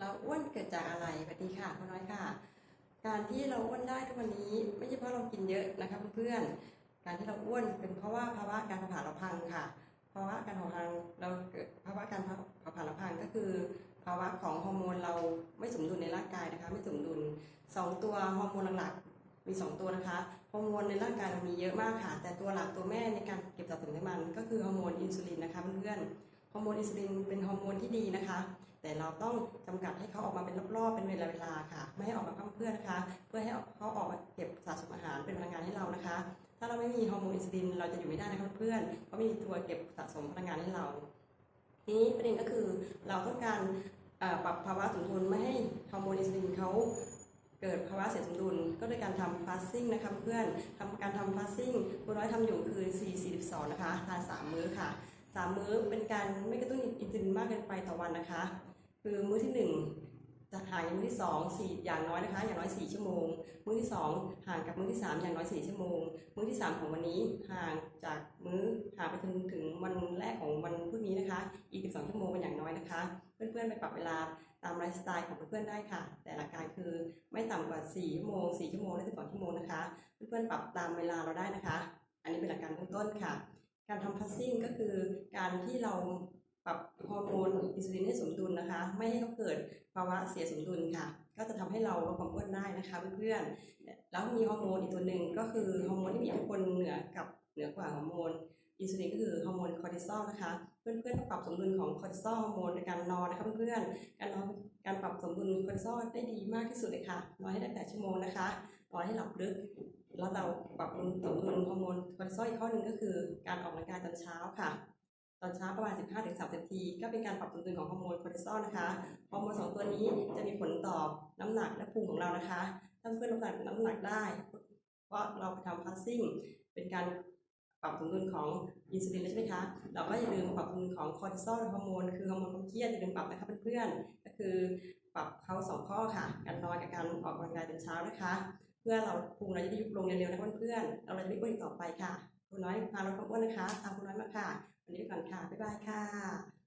เราอ้วนเกิดจากอะไรสวัสดีค่ะคุณน้อยค่ะ การที่เราอ้วนได้ทุกวันนี้ไม่ใช่เพราะเรากินเยอะนะคะเพื่อนๆการที่เราอ้วนเป็นเพราะว่าภาวะการเผาผลาญเราพังค่ะภาวะการเผาผลาญเราเกิดภาวะการเผาผลาญเราพังก็คือ ภาวะของฮอร์โมนเราไม่สมดุลในร่างกายนะคะ ไม่สมดุลสองตัวฮอร์โมนหลักๆมีสองตัวนะคะฮอร์โมนในร่างกายเรามีเยอะมากค่ะ แต่ตัวหลักตัวแม่ในการเก็บสะสมไขมันก็คือฮอร์โมนอินซูลินนะคะเพื่อนๆฮอร์โมนอินซูลินเป็นฮอร์โมนที่ดีนะคะ แต่เราต้องจำกัดให้เขาออกมาเป็นรอบๆ เป็นเวลาเวลาค่ะ ไม่ให้ออกมาพร่ำเพื่อนะคะ เพื่อให้เขาออกมาเก็บสะสมอาหารเป็นพลังงานให้เรานะคะ ถ้าเราไม่มีฮอร์โมนอินซูลินเราจะอยู่ไม่ได้นะคะเพื่อนเพราะไม่มีตัวเก็บสะสมพลังงานให้เรา ทีนี้ประเด็นก็คือเราต้องการปรับภาวะสมดุลไม่ให้ฮอร์โมนอินซูลินเขาเกิดภาวะเสียสมดุลก็โดยการทำฟาสซิ่งนะคะเพื่อนทำการทำฟาสซิ่งคุณน้อยทำอยู่คือ4 42นะคะทาน3มื้อค่ะ 3 มื้อเป็นการไม่กระตุ้นอินซูลินมากเกินไปต่อวันนะคะ คือมื้อที่ 1 จะห่างจากมื้อที่2 4อย่างน้อยนะคะ อย่างน้อย 4 ชั่วโมง มื้อที่ 2 ห่างกับมื้อที่ 3 อย่างน้อย 4 ชั่วโมง มื้อที่ 3 ของวันนี้ห่างจากมื้อห่างไปถึงถึงวันแรกของวันพรุ่งนี้นะคะ อีก 12 ชั่วโมงเป็นอย่างน้อยนะคะ เพื่อนๆไปปรับเวลาตามไลฟ์สไตล์ของเพื่อนๆได้ค่ะ แต่หลักการคือไม่ต่ำกว่า 4 ชั่วโมง 4 ชั่วโมงและ12ชั่วโมงนะคะ เพื่อนๆปรับตามเวลาเราได้นะคะ อันนี้เป็นหลักการเบื้องต้นค่ะ การทำฟาสซิ่งก็คือการที่เรา ปรับฮอร์โมนอินซูลินให้สมดุลนะคะ ไม่ให้เขาเกิดภาวะเสียสมดุลค่ะ ก็จะทำให้เราลดความอ้วนได้นะคะเพื่อนๆแล้วมีฮอร์โมนอีกตัวหนึ่งก็คือฮอร์โมนที่มีอิทธิพลเหนือกับเหนือกว่าฮอร์โมนอินซูลินก็คือฮอร์โมนคอร์ติซอลนะคะ เพื่อนๆต้องปรับสมดุลของคอร์ติซอลฮอร์โมนในการนอนนะคะเพื่อนๆการนอนการปรับสมดุลคอร์ติซอลได้ดีมากที่สุดเลยค่ะนอนให้ได้ 8 ชั่วโมงนะคะนอนให้หลับลึกแล้วเราปรับสมดุลฮอร์โมนคอร์ติซอลอีกข้อหนึ่งก็คือ การออกกำลังกายตอนเช้าค่ะ ตอนเช้าประมาณ 15-30นาทีก็เป็นการปรับสมดุลของฮอร์โมนคอร์ติซอลนะคะฮอร์โมนสองตัวนี้จะมีผลต่อน้ำหนักและภูมิของเรานะคะถ้าเพื่อนน้ำหนักน้ำหนักได้เพราะเราไปทำฟาสซิ่งเป็นการปรับสมดุลของอินซูลินแล้วใช่ไหมคะ เราก็อย่าลืมปรับสมดุลของคอร์ติซอลฮอร์โมนคือฮอร์โมนความเครียดอย่าลืมปรับนะคะเพื่อนๆก็คือปรับเขาสองข้อค่ะ การนอนกับการออกกำลังกายตอนเช้านะคะ เพื่อเราภูมิเราจะได้ยุบลงเร็วๆนะคะเพื่อนๆเราจะไม่อ้วนอีกต่อไปค่ะ คุณน้อยพาเราความอ้วนนะคะตามคุณน้อยมาค่ะ วันนี้ไปก่อนค่ะ บ๊ายบายค่ะ